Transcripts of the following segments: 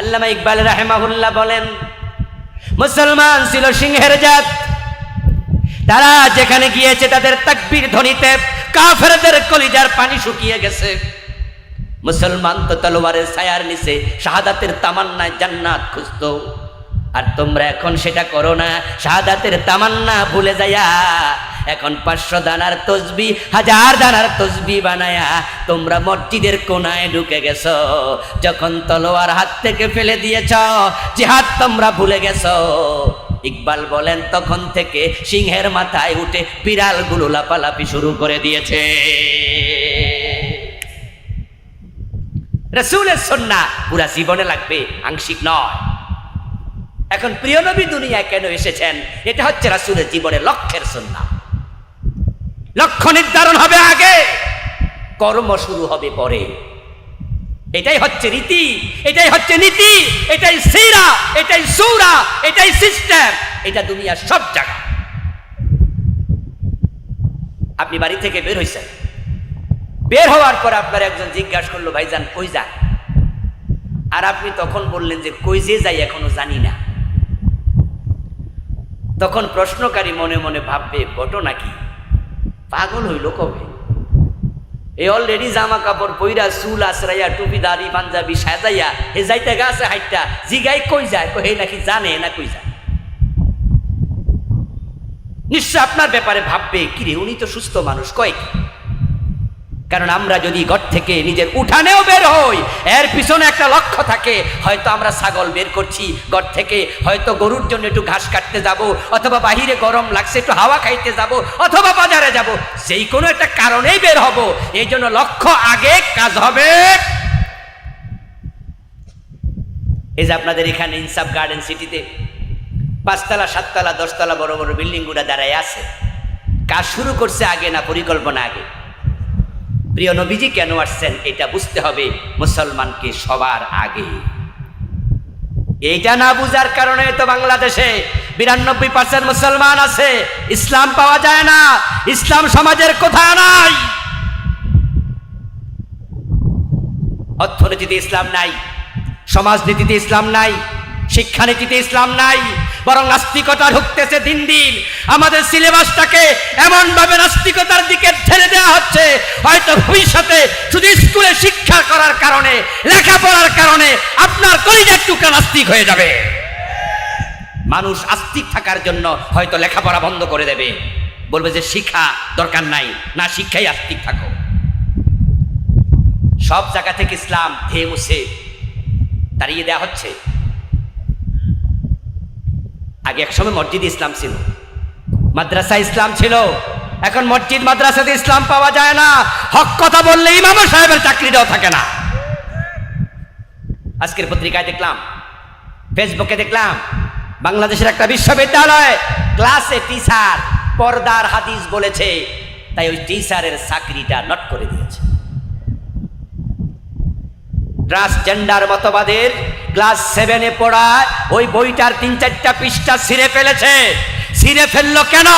আল্লামা ইকবাল রাহেমাহুল্লাহ বলেন, মুসলমান ছিল সিংহের জাত। তারা যেখানে গিয়েছে তাদের তাকবীর ধ্বনিতে কাফেরদের কলিজার পানি শুকিয়ে গেছে। মুসলমান তো তলোয়ারের ছায়ার নিচে শাহাদাতের তামান্নায় জান্নাত খুঁজতো। আর তোমরা এখন সেটা করো না, শাহাদাতের তামান্না ভুলে যায়া এখন পাঁচশো দানার তসবি, হাজার দানার তসবি বানায়া তোমরা মসজিদের কোনায় ঢুকে গেছো। যখন তলোয়ার হাত থেকে ফেলে দিয়েছ, জিহাদ তোমরা ভুলে গেছো। ইকবাল বলেন, তখন থেকে সিংহের মাথায় উঠে বিড়ালগুলো লাপালাপি শুরু করে দিয়েছে। রসুলের সন্না পুরা জীবনে লাগবে, আংশিক নয়। এখন প্রিয় নবী দুনিয়ায় কেন এসেছেন? এটা হচ্ছে রাসুলের জীবনে লক্ষ্যের সন্না লক্ষ্য নির্ধারণ হবে আগে, কর্ম শুরু হবে পরে। এটাই হচ্ছে রীতি, এটাই হচ্ছে নীতি, এটাই সিরা, এটাই সৌরা, এটাই সিস্টেম, এটা দুনিয়ার সব জায়গা। আপনি বাড়ি থেকে বের হয়েছেন বের হওয়ার পর আপনার একজন জিজ্ঞাসা করল, ভাইজান, কই যান? আর আপনি তখন বললেন যে, কই যে যাই এখনও জানি না। তখন প্রশ্নকারী মনে মনে ভাববে ঘটনা কি পাগল হইল কবে? এ অলরেডি জামা কাপড় পইরা চুল আশ্রাইয়া টুপি, দাড়ি, পাঞ্জাবি সাজাইয়া, হে যাইতে গাছে হাইটা জিগাই কই যায়? হে নাকি জানে না কই যায়? নিশ্চয় আপনার ব্যাপারে ভাববে, কিরে, উনি তো সুস্থ মানুষ, কয় কারণ আমরা যদি ঘর থেকে নিজের উঠানেও বের হই, এর পিছনে একটা লক্ষ্য থাকে, হয়তো আমরা ছাগল বের করছি ঘর থেকে, হয়তো গরুর জন্য একটু ঘাস কাটতে যাব, অথবা বাহিরে গরম লাগছে, একটু হাওয়া খাইতে যাব, অথবা বাজারে যাব। সেই কোনো একটা কারণেই বের হব। এই জন্য লক্ষ্য আগে, কাজ হবে। এই যে আপনাদের এখানে ইনসাফ গার্ডেন সিটিতে পাঁচতলা, সাততলা, দশতলা বড় বড় বিল্ডিংগুলো দাঁড়ায় আছে। কাজ শুরু করছে আগে না পরিকল্পনা আগে? প্রিয় নবীজি, কেন আসছেন? এটা বুঝতে হবে মুসলমানকে সবার আগে। এইটা না বুঝার কারণে তো বাংলাদেশে বিরানব্বই পার্সেন্ট মুসলমান আছে। ইসলাম পাওয়া যায় না। ইসলাম সমাজের কোথায় নাই? অর্থনীতিতে ইসলাম নাই, সমাজনীতিতে ইসলাম নাই, শিক্ষানীতিতে ইসলাম নাই। বরং নাস্তিকতা ঢুকতেছে দিন দিন। আমাদের সিলেবাসটাকে এমন ভাবে নাস্তিকতার দিকে ঠেলে দেওয়া হচ্ছে, হয়তো ভবিষ্যতে শুধু স্কুলে শিক্ষা করার কারণে, লেখাপড়ার কারণে আপনার কলিজার টুকরা নাস্তিক হয়ে যাবে। মানুষ আস্তিক থাকার জন্য হয়তো লেখাপড়া বন্ধ করে দেবে। বলবে যে শিক্ষা দরকার নাই, না শিক্ষাই আস্তিক থাকো সব জায়গা থেকে ইসলাম ধেয়ে মুছে দাঁড়িয়ে দেওয়া হচ্ছে। আগে একসময় মসজিদ ইসলাম ছিল। মাদ্রাসা ইসলাম ছিল। এখন মসজিদ, মাদ্রাসাতে ইসলাম পাওয়া যায় না। হক কথা বললে ইমাম সাহেবের চাকরিটাও থাকে না। আজকের পত্রিকায় দেখলাম, ফেসবুকে দেখলাম, বাংলাদেশের একটা বিশ্ববিদ্যালয় ক্লাসে টিচার পর্দার হাদিস বলেছে, তাই ওই টিচারের চাকরিটা নট করে দিয়েছে। ট্রান্সজেন্ডার মতবাদের ক্লাস সেভেনে পড়া ওই বইটার তিন চারটা পৃষ্ঠা ছিঁড়ে ফেলেছে। ছিঁড়ে ফেলল কেন?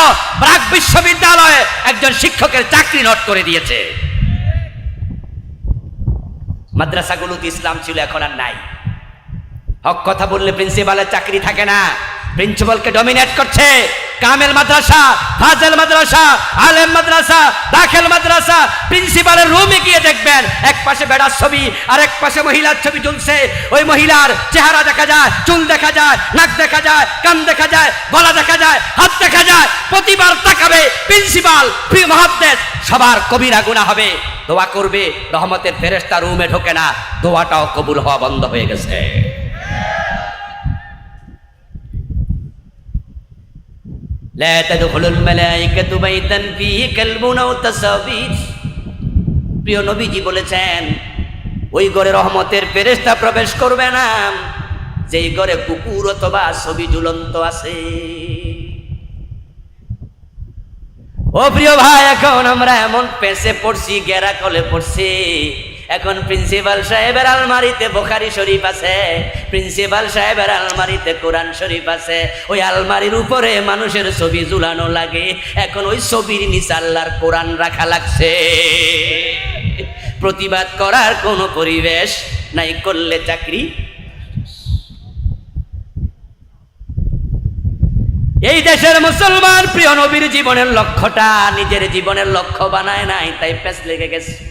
প্রাক বিশ্ববিদ্যালয়ে একজন শিক্ষকের চাকরি নট করে দিয়েছে। মাদ্রাসাগুলোতে ইসলাম ছিল, এখন আর নাই। হক কথা বললে প্রিন্সিপালের চাকরি থাকে না। প্রিন্সিপালকে ডমিনেট করছে। কামেল মাদ্রাসা, ফাজেল মাদ্রাসা, আলেম মাদ্রাসা, দাখেল মাদ্রাসা প্রিন্সিপালের রুমে গিয়ে দেখবেন, এক পাশে বেড়ার ছবি আর এক পাশে মহিলার ছবি ঝুলছে। ওই মহিলার চেহারা দেখা যায়, চুল দেখা যায়, নাক দেখা যায়, কান দেখা যায়, গলা দেখা যায়, হাত দেখা যায়, প্রতিবার তাকাবে প্রিন্সিপাল প্রিয় মহাদ্দেশ, সবার কবিরা গুণা হবে। দোয়া করবে, রহমতের ফেরেস্তা রুমে ঢোকে না, দোয়াটাও কবুল হওয়া বন্ধ হয়ে গেছে। لا تدخل الملائكة بيتا فيه كلب أو تصابير প্রিয় নবীজি বলেছেন ওই ঘরে রহমতের ফেরেশতা প্রবেশ করবে না যেই ঘরে কুকুর অথবা ছবি ঝুলন্ত আছে ও প্রিয় ভাই এখন আমরা এমন পেঁচে পড়ছি গেরা কলে পড়ছি এখন প্রিন্সিপাল সাহেবের আলমারিতে বোখারি শরীফ আছে। প্রিন্সিপাল সাহেবের আলমারিতে কোরআন শরীফ আছে। ওই আলমারির উপরে মানুষের ছবি ঝুলানো লাগে। এখন ওই ছবির নিচে আল্লাহর কোরআন রাখা লাগছে। প্রতিবাদ করার কোনো পরিবেশ নাই, করলে চাকরি। এই দেশের মুসলমান প্রিয় নবীর জীবনের লক্ষ্যটা নিজের জীবনের লক্ষ্য বানায় নাই, তাই প্যাস লেগে গেছে।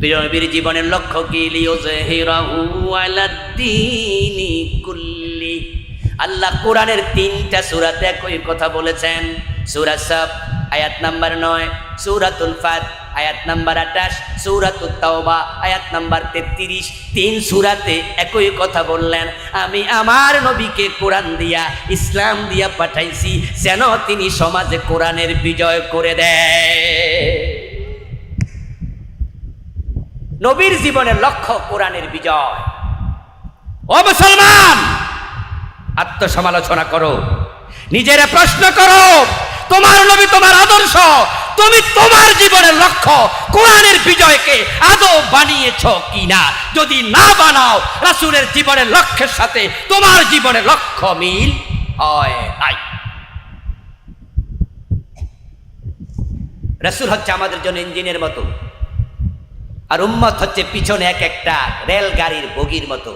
প্রিয় নবীর জীবনের লক্ষ্য কি? কুল্লি। আল্লাহ কোরআনের তিনটা সুরাতে একই কথা বলেছেন। সূরা সাব আয়াত নাম্বার নয়। সূরাতুল ফাত, আয়াত নাম্বার আঠাশ। সূরাতুত তাওবা, আয়াত নাম্বার তেত্রিশ। তিন সুরাতে একই কথা বললেন। আমি আমার নবীকে কোরআন দিয়া, ইসলাম দিয়া পাঠাইছি, যেন তিনি সমাজে কোরআনের বিজয় করে দেয়। নবীর জীবনের লক্ষ্য কোরআনের বিজয়। ও মুসলমান, আত্মসমালোচনা করো, নিজেরা প্রশ্ন করো, তোমার নবী তোমার আদর্শ, তুমি তোমার জীবনের লক্ষ্য কোরআনের বিজয়কে আদৌ বানিয়েছ কিনা? যদি না বানাও, রাসূলের জীবনের লক্ষ্যের সাথে তোমার জীবনের লক্ষ্য মিল হয় নাই। রাসূল হচ্ছে আমাদের জন্য ইঞ্জিনের মতো। আর উম্মত হচ্ছে পিছনে এক একটা রেলগাড়ির বগির মতো।